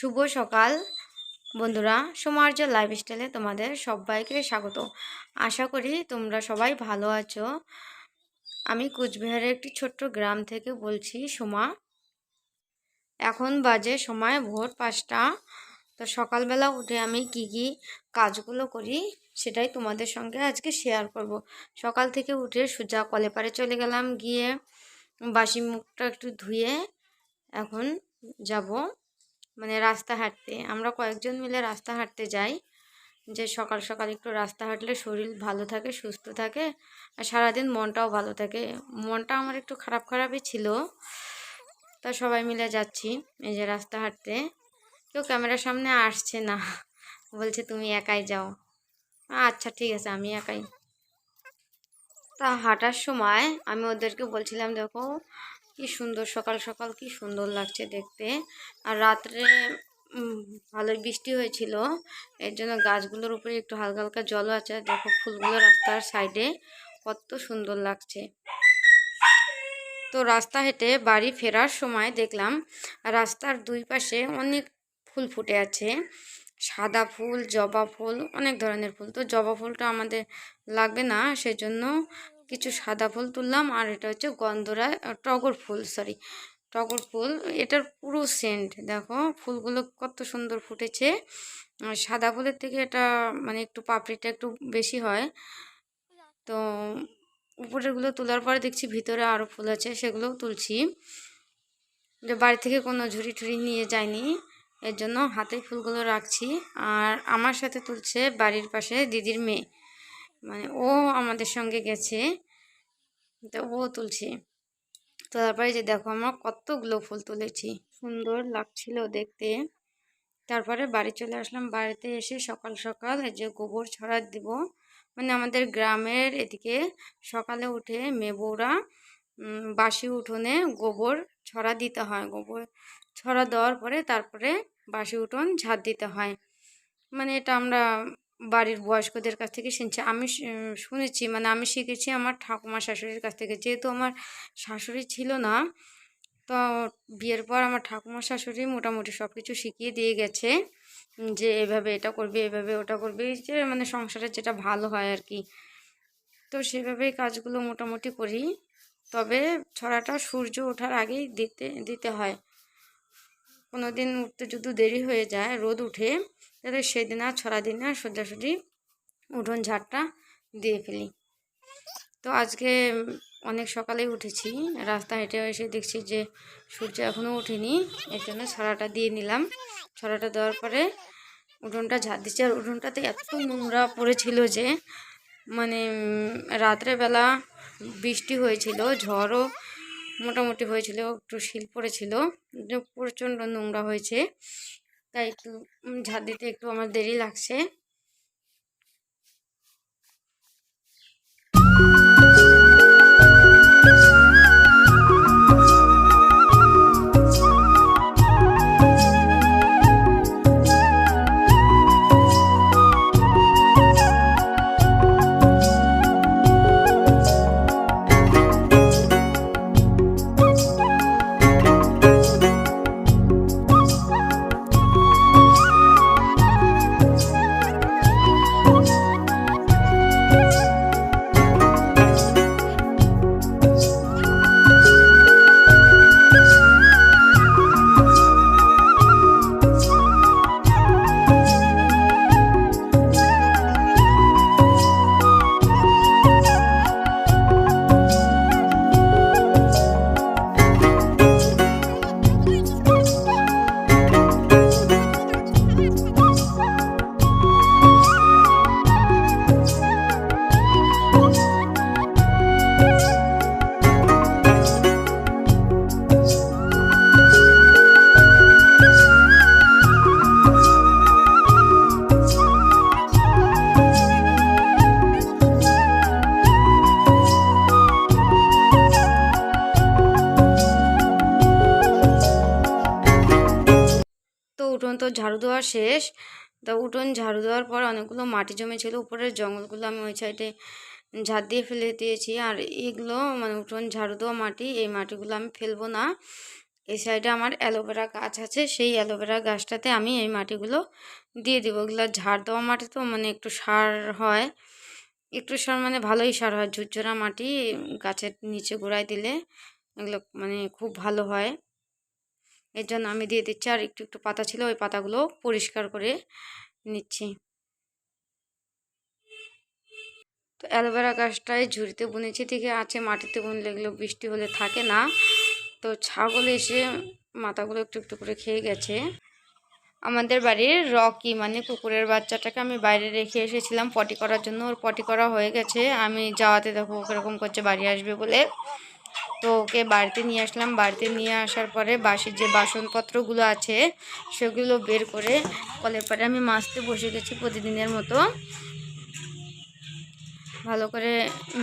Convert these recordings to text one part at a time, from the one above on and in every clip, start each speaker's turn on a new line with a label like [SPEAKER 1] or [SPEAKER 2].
[SPEAKER 1] শুভ সকাল, বন্ধুরা। সৌমার্য লাইফস্টাইলে তোমাদের সবাইকে স্বাগত। আশা করি তোমরা সবাই ভালো আছো। আমি কুচবিহারের একটি ছোট্ট গ্রাম থেকে বলছি, সোমা। এখন বাজে সময় ভোর পাঁচটা। তো সকালবেলা উঠে আমি কি কি কাজগুলো করি সেটাই তোমাদের সঙ্গে আজকে শেয়ার করব। সকাল থেকে উঠে সোজা কলেপারে চলে গেলাম, গিয়ে বাসি মুখটা একটু ধুয়ে এখন যাব। মানে রাস্তা হাঁটতে। আমরা কয়েকজন মিলে রাস্তা হাঁটতে যাই। যে সকাল সকাল একটু রাস্তা হাঁটলে শরীর ভালো থাকে, সুস্থ থাকে আর সারাদিন মনটাও ভালো থাকে। মনটা আমার একটু খারাপ খারাপই ছিল। তা সবাই মিলে যাচ্ছি এই যে রাস্তা হাঁটতে। কেউ ক্যামেরার সামনে আসছে না। বলছে, তুমি একাই যাও। আচ্ছা ঠিক আছে, আমি একাই। তা হাঁটার সময় আমি ওদেরকে বলছিলাম, দেখো কি সুন্দর, সকাল সকাল কি সুন্দর লাগছে দেখতে। আর রাত্রে ভালোই বৃষ্টি হয়েছিল। এর জন্য গাছগুলোর উপরে একটু হালকা হালকা জলও আছে। দেখো ফুলগুলো রাস্তার সাইডে কত সুন্দর লাগছে। তো রাস্তা হেঁটে বাড়ি ফেরার সময় দেখলাম রাস্তার দুই পাশে অনেক ফুল ফুটে আছে। সাদা ফুল, জবা ফুল, অনেক ধরনের ফুল। তো জবা ফুলটা আমাদের লাগবে না, সেজন্য কিছু সাদা ফুল তুললাম, আর এটা হচ্ছে গন্ধরা টগর ফুল সরি টগর ফুল। এটার পুরো সেন্ট দেখো, ফুলগুলো কত সুন্দর ফুটেছে। সাদা ফুলের থেকে এটা মানে একটু পাপড়িটা একটু বেশি হয়। তো উপরেরগুলো তোলার পরে দেখছি ভিতরে আরও ফুল আছে, সেগুলোও তুলছি। যে বাড়ি থেকে কোনো ঝুড়ি ঠুড়ি নিয়ে যায়নি এর জন্য হাতে ফুলগুলো রাখছি। আর আমার সাথে তুলছে বাড়ির পাশে দিদির মেয়ে। মানে ও আমাদের সঙ্গে গেছে। তো ও তুলছে। তো তারপরে যে দেখো আমরা কতগুলো ফুল তুলেছি। সুন্দর লাগছিল দেখতে। তারপরে বাড়ি চলে আসলাম। বাড়িতে এসে সকাল সকাল যে গোবর ছড়া দিব। মানে আমাদের গ্রামের এদিকে সকালে উঠে মেয়ে বউরা বাসি উঠোনে গোবর ছড়া দিতে হয়। গোবর ছড়া দেওয়ার পরে তারপরে বাসি উঠোন ঝাড় দিতে হয়। মানে এটা আমরা বাড়ির বয়স্কদের কাছ থেকে শুনছি। আমি শুনেছি মানে আমি শিখেছি আমার ঠাকুমা শাশুড়ির কাছ থেকে। যেহেতু আমার শাশুড়ি ছিল না, তো বিয়ের পর আমার ঠাকুমা শাশুড়ি মোটামুটি সব কিছু শিখিয়ে দিয়ে গেছে যে এভাবে এটা করবে, এভাবে ওটা করবে। যে মানে সংসারে যেটা ভালো হয় আর কি। তো সেভাবেই কাজগুলো মোটামুটি করি। তবে ছড়াটা সূর্য ওঠার আগেই দিতে দিতে হয়। কোনো দিন উঠতে যদি দেরি হয়ে যায়, রোদ উঠে তাহলে সেদিন আর ছড়া দিন আর সোজাসুজি উঠোন ঝাড়টা দিয়ে ফেলি। তো আজকে অনেক সকালেই উঠেছি রাস্তা হেঁটে এসে দেখছি যে সূর্য এখনও ওঠেনি, এর জন্য ছড়াটা দিয়ে নিলাম। ছড়াটা দেওয়ার পরে উঠোনটা ঝাড় দিচ্ছি আর উঠোনটাতে এত নোংরা পড়েছিল যে মানে রাত্রেবেলা বৃষ্টি হয়েছিল, ঝড়ও মোটামুটি হয়েছিল, একটু শিল পড়েছিল প্রচণ্ড নোংরা হয়েছে। তাই একটু ঝাঁট দিতে একটু আমার দেরি লাগছে। ঝাড়ু দেওয়া শেষ। তা উঠোন ঝাড়ু দেওয়ার পর অনেকগুলো মাটি জমেছিল। উপরের জঙ্গলগুলো আমি ওই সাইডে ঝাড় দিয়ে ফেলে দিয়েছি। আর এগুলো মানে উঠোন ঝাড়ু দেওয়া মাটি, এই মাটিগুলো আমি ফেলব না। এই সাইডে আমার অ্যালোভেরা গাছ আছে। সেই অ্যালোভেরা গাছটাতে আমি এই মাটিগুলো দিয়ে দেবো। ওগুলো ঝাড় দেওয়া মাটি তো মানে একটু সার হয়। একটু সার মানে ভালোই সার হয়। ঝুরঝুরা মাটি, গাছের নিচে গোড়ায় দিলে এগুলো মানে খুব ভালো হয়। এর জন্য আমি দিয়ে দিচ্ছি আর একটু একটু পাতা ছিল, ওই পাতাগুলো পরিষ্কার করে নিচ্ছি। তো অ্যালোভেরা গাছটায় ঝুড়িতে বুনেছি থেকে আছে, মাটিতে বুনলে এগুলো বৃষ্টি হলে থাকে না। তো ছাগল এসে মাথাগুলো একটু একটু করে খেয়ে গেছে। আমাদের বাড়ির রকি মানে কুকুরের বাচ্চাটাকে আমি বাইরে রেখে এসেছিলাম পটি করার জন্য। ওর পটি করা হয়ে গেছে। আমি যাওয়াতে দেখো কীরকম করছে, বাড়ি আসবে বলে। তো ওকে বাড়িতে নিয়ে আসলাম। বাড়িতে নিয়ে আসার পরে বাসির যে বাসনপত্রগুলো আছে, সেগুলো বের করে কলের পরে আমি মাছতে বসে গেছি প্রতিদিনের মতো। ভালো করে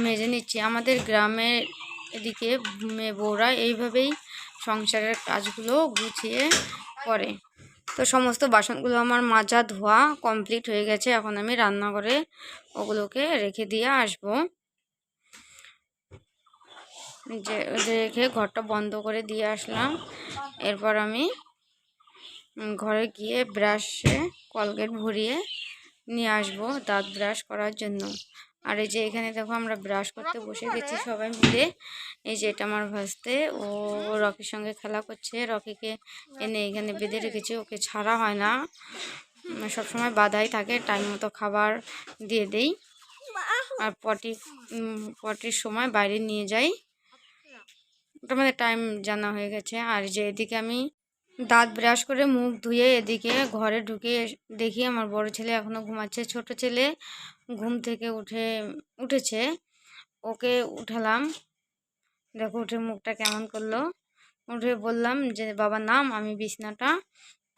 [SPEAKER 1] মেজে নিচ্ছি। আমাদের গ্রামের এদিকে বউরা এইভাবেই সংসারের কাজগুলো গুছিয়ে করে। তো সমস্ত বাসনগুলো আমার মাজা ধোয়া কমপ্লিট হয়ে গেছে। এখন আমি রান্নাঘরে ওগুলোকে রেখে দিয়ে আসব। যে রেখে ঘরটা বন্ধ করে দিয়ে আসলাম। এরপর আমি ঘরে গিয়ে ব্রাশে কলগেট ভরিয়ে নিয়ে আসব দাঁত ব্রাশ করার জন্য। আর এই যে এখানে দেখো আমরা ব্রাশ করতে বসে গেছি সবাই মিলে। এই যে এটা আমার ভাসতে, ও রকির সঙ্গে খেলা করছে। রকিকে এনে এখানে বেঁধে রেখেছি, ওকে ছাড়া হয় না। সবসময় বাধাই থাকে, টাইম মতো খাবার দিয়ে দেই। আর পটি পটির সময় বাইরে নিয়ে যাই। আমাদের টাইম জানা হয়ে গেছে। আর যে এদিকে আমি দাঁত ব্রাশ করে মুখ ধুয়ে এদিকে ঘরে ঢুকে দেখি আমার বড় ছেলে এখনও ঘুমাচ্ছে। ছোট ছেলে ঘুম থেকে উঠে, উঠেছে। ওকে উঠালাম। দেখো উঠে মুখটা কেমন করল। উঠে বললাম যে, বাবা, নাম আমি বিছনাটা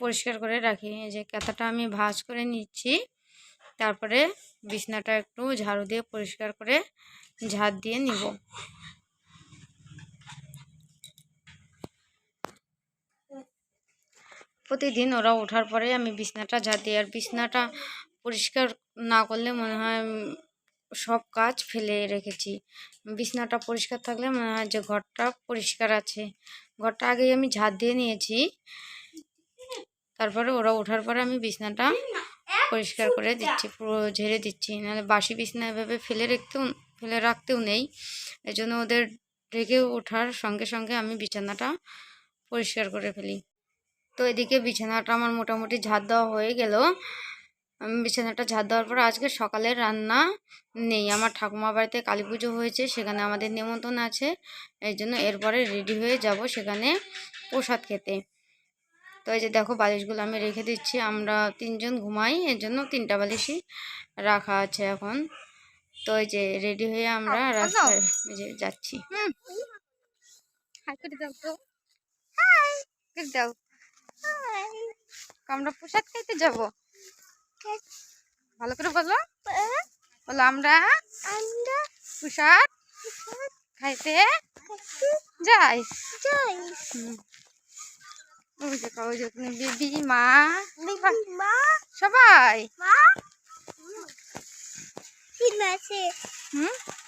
[SPEAKER 1] পরিষ্কার করে রাখি। যে কাঁথাটা আমি ভাজ করে নিচ্ছি। তারপরে বিছনাটা একটু ঝাড়ু দিয়ে পরিষ্কার করে ঝাড় দিয়ে নিব। প্রতিদিন ওরা ওঠার পরে আমি বিছনাটা দিই আর বিছনাটা পরিষ্কার না করলে মনে হয় সব কাজ ফেলে রেখেছি। বিছনাটা পরিষ্কার থাকলে মনে হয় যে ঘরটা পরিষ্কার আছে। ঘরটা আগেই আমি ঝাড় দিয়ে নিয়েছি। তারপরে ওরা ওঠার পরে আমি বিছনাটা পরিষ্কার করে দিচ্ছি, পুরো ঝেড়ে দিচ্ছি। নাহলে বাসি বিছনা এভাবে ফেলে রাখতেও ফেলে রাখতেও নেই। এই জন্য ওদের রেগে ওঠার সঙ্গে সঙ্গে আমি বিছানাটা পরিষ্কার করে ফেলি। তো এদিকে বিছানাটা আমার মোটামুটি ঝাড় দেওয়া হয়ে গেল। বিছানাটা ঝাড় দেওয়ার পর আজকে সকালের রান্না নেই। আমার ঠাকুমা বাড়িতে কালী পুজো হয়েছে সেখানে আমাদের নিমন্ত্রণ আছে। এই জন্য এরপরে রেডি হয়ে যাব সেখানে প্রসাদ খেতে। তো এই যে দেখো বালিশগুলো আমি রেখে দিচ্ছি। আমরা তিনজন ঘুমাই এর জন্য তিনটা বালিশই রাখা আছে এখন। তো এই যে রেডি হয়ে আমরা রাস্তায় যে যাচ্ছি। দাও। আমরা প্রসাদ খাইতে যাব। ভালো করে বলো। বলো আমরা প্রসাদ খাইতে যাই। বেবি মা। সবাই। হুম।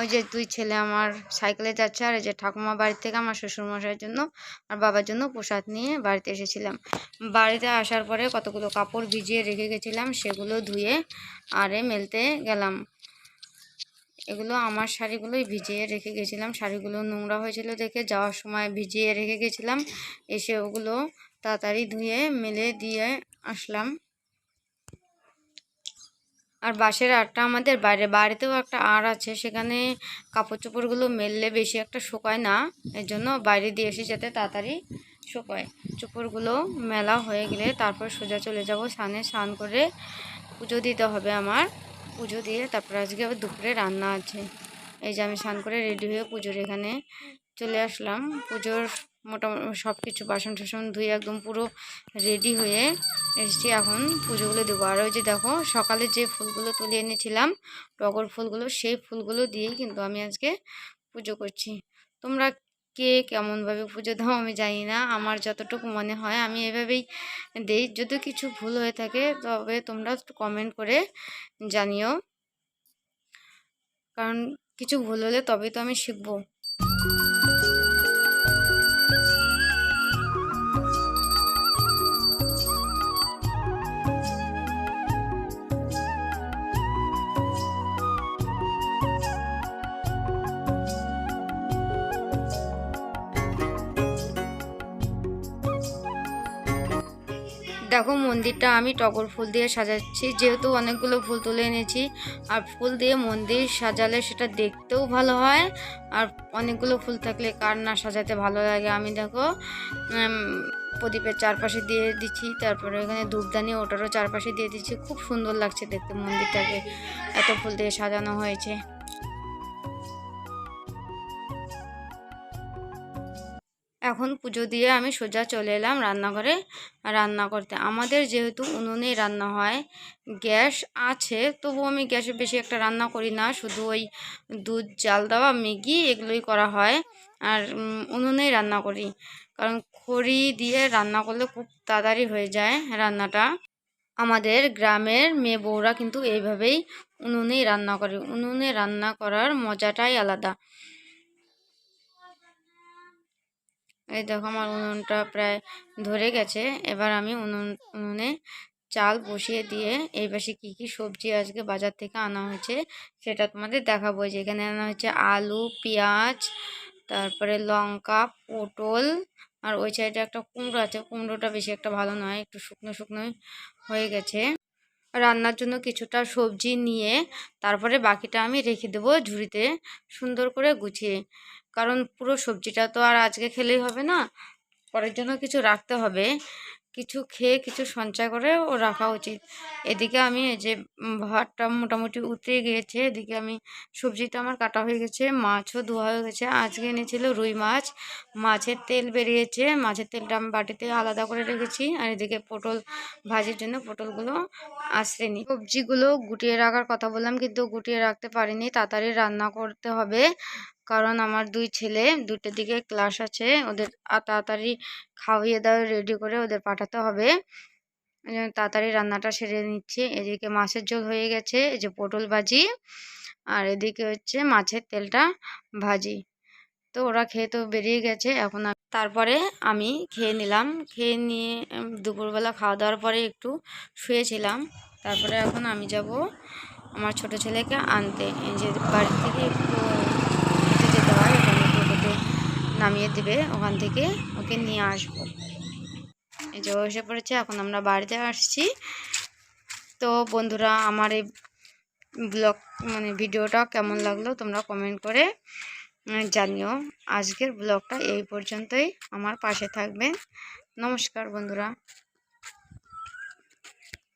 [SPEAKER 1] ওই যে দুই ছেলে আমার সাইকেলে যাচ্ছে আর এই যে ঠাকুমা বাড়ি থেকে আমার শ্বশুরমশাইয়ের জন্য আর বাবার জন্য প্রসাদ নিয়ে বাড়িতে এসেছিলাম। বাড়িতে আসার পরে কতগুলো কাপড় ভিজিয়ে রেখে গেছিলাম, সেগুলো ধুয়ে আরে মেলতে গেলাম। এগুলো আমার শাড়িগুলোই ভিজিয়ে রেখে গেছিলাম। শাড়িগুলো নোংরা হয়েছিল দেখে যাওয়ার সময় ভিজিয়ে রেখে গেছিলাম। এসে ওগুলো তাড়াতাড়ি ধুয়ে মেলে দিয়ে আসলাম। আর বাঁশের আটটা আমাদের বাইরে, বাড়িতেও একটা আড় আছে, সেখানে কাপড় চোপড়গুলো মেললে বেশি একটা শুকায় না। এর জন্য বাইরে দিয়ে এসে যাতে তাড়াতাড়ি শুকায়। চোপড়গুলো মেলা হয়ে গেলে তারপর সোজা চলে যাব, স্নানে স্নান করে পুজো দিতে হবে আমার। পুজো দিয়ে তারপর আজকে দুপুরে রান্না আছে। এই যে আমি স্নান করে রেডি হয়ে পুজোর এখানে চলে আসলাম। পুজোর মোটামুটি সব কিছু বাসন টাসন ধুয়ে একদম পুরো রেডি হয়ে এসেছি এখন পুজোগুলো দেবো। আর ওই যে দেখো, সকালে যে ফুলগুলো তুলে এনেছিলাম, টগর ফুলগুলো, সেই ফুলগুলো দিয়েই কিন্তু আমি আজকে পুজো করছি। তোমরা কে কেমনভাবে পুজো দাও আমি জানি না, আমার যতটুকু মনে হয় আমি এভাবেই দেই। যদি কিছু ভুল হয়ে থাকে, তবে তোমরা কমেন্ট করে জানিও। কারণ কিছু ভুল হলে তবেই তো আমি শিখব। দেখো মন্দিরটা আমি টগর ফুল দিয়ে সাজাচ্ছি, যেহেতু অনেকগুলো ফুল তুলে এনেছি। আর ফুল দিয়ে মন্দির সাজালে সেটা দেখতেও ভালো হয়, আর অনেকগুলো ফুল থাকলে কার না সাজাতে ভালো লাগে। আমি দেখো প্রদীপের চারপাশে দিয়ে দিচ্ছি, তারপরে এখানে ধূপদানি, ওটারও চারপাশে দিয়ে দিচ্ছি। খুব সুন্দর লাগছে দেখতে মন্দিরটাকে, এত ফুল দিয়ে সাজানো হয়েছে। এখন পুজো দিয়ে আমি সোজা চলে এলাম রান্নাঘরে রান্না করতে। আমাদের যেহেতু উনুনেই রান্না হয়, গ্যাস আছে তবু আমি গ্যাসে বেশি একটা রান্না করি না। শুধু ওই দুধ, জাল দেওয়া, ম্যাগি এগুলোই করা হয়। আর উনুনেই রান্না করি। কারণ খড়ি দিয়ে রান্না করলে খুব তাড়াতাড়ি হয়ে যায় রান্নাটা। আমাদের গ্রামের মেয়ে বউরা কিন্তু এইভাবেই উনুনেই রান্না করে। উনুনে রান্না করার মজাটাই আলাদা। এই দেখো আমার উনুনটা প্রায় ধরে গেছে। এবার আমি উনুন, উনুনে চাল বসিয়ে দিয়ে এই পাশে কী কী সবজি আজকে বাজার থেকে আনা হয়েছে সেটা তোমাদের দেখাবো। যে এখানে আনা হয়েছে আলু, পেঁয়াজ, তারপরে লঙ্কা, পটল, আর ওই সাইডে একটা কুমড়ো আছে। কুমড়োটা বেশি একটা ভালো নয়, একটু শুকনো শুকনো হয়ে গেছে। রান্নার জন্য কিছুটা সবজি নিয়ে তারপরে বাকিটা আমি রেখে দেবো ঝুড়িতে সুন্দর করে গুছিয়ে। কারণ পুরো সবজিটা তো আর আজকে খেলেই হবে না। পরের জন্য কিছু রাখতে হবে। কিছু খেয়ে কিছু সঞ্চয় করে ও রাখা উচিত। এদিকে আমি যে ভাতটা মোটামুটি উতরে গিয়েছে, এদিকে আমি সবজিটা আমার কাটা হয়ে গেছে, মাছও ধোয়া হয়ে গেছে। আজকে এনেছিল রুই মাছ। মাছের তেল বেরিয়েছে। মাছের তেলটা আমি বাটিতে আলাদা করে রেখেছি। আর এদিকে পটল ভাজির জন্য পটলগুলো আশ্রে নি সবজিগুলো গুটিয়ে রাখার কথা বললাম, কিন্তু গুটিয়ে রাখতে পারিনি। তাড়াতাড়ি রান্না করতে হবে। কারণ আমার দুই ছেলে দুটোর দিকে ক্লাস আছে, ওদের তাড়াতাড়ি খাওয়িয়ে দাওয়া রেডি করে ওদের পাঠাতে হবে। তাড়াতাড়ি রান্নাটা সেরে নিচ্ছি। এদিকে মাছের ঝোল হয়ে গেছে, এই যে পটল ভাজি, আর এদিকে হচ্ছে মাছের তেলটা ভাজি। তো ওরা খেয়ে তো বেরিয়ে গেছে, এখন তারপরে আমি খেয়ে নিলাম। খেয়ে নিয়ে দুপুরবেলা খাওয়া দাওয়ার পরে একটু শুয়েছিলাম। তারপরে এখন আমি যাব আমার ছোট ছেলেকে আনতে। এই যে বাড়ি থেকে একটু হেঁটে যেতে হয় ওখানে টোটোতে নামিয়ে দেবে, ওখান থেকে ওকে নিয়ে আসব। এই যে এসে পড়েছে, এখন আমরা বাড়িতে আসছি। তো বন্ধুরা, আমার এই ব্লগ মানে ভিডিওটা কেমন লাগল তোমরা কমেন্ট করে জানিও। আজকের ব্লগটা এই পর্যন্তই। আমার পাশে থাকবেন। নমস্কার বন্ধুরা।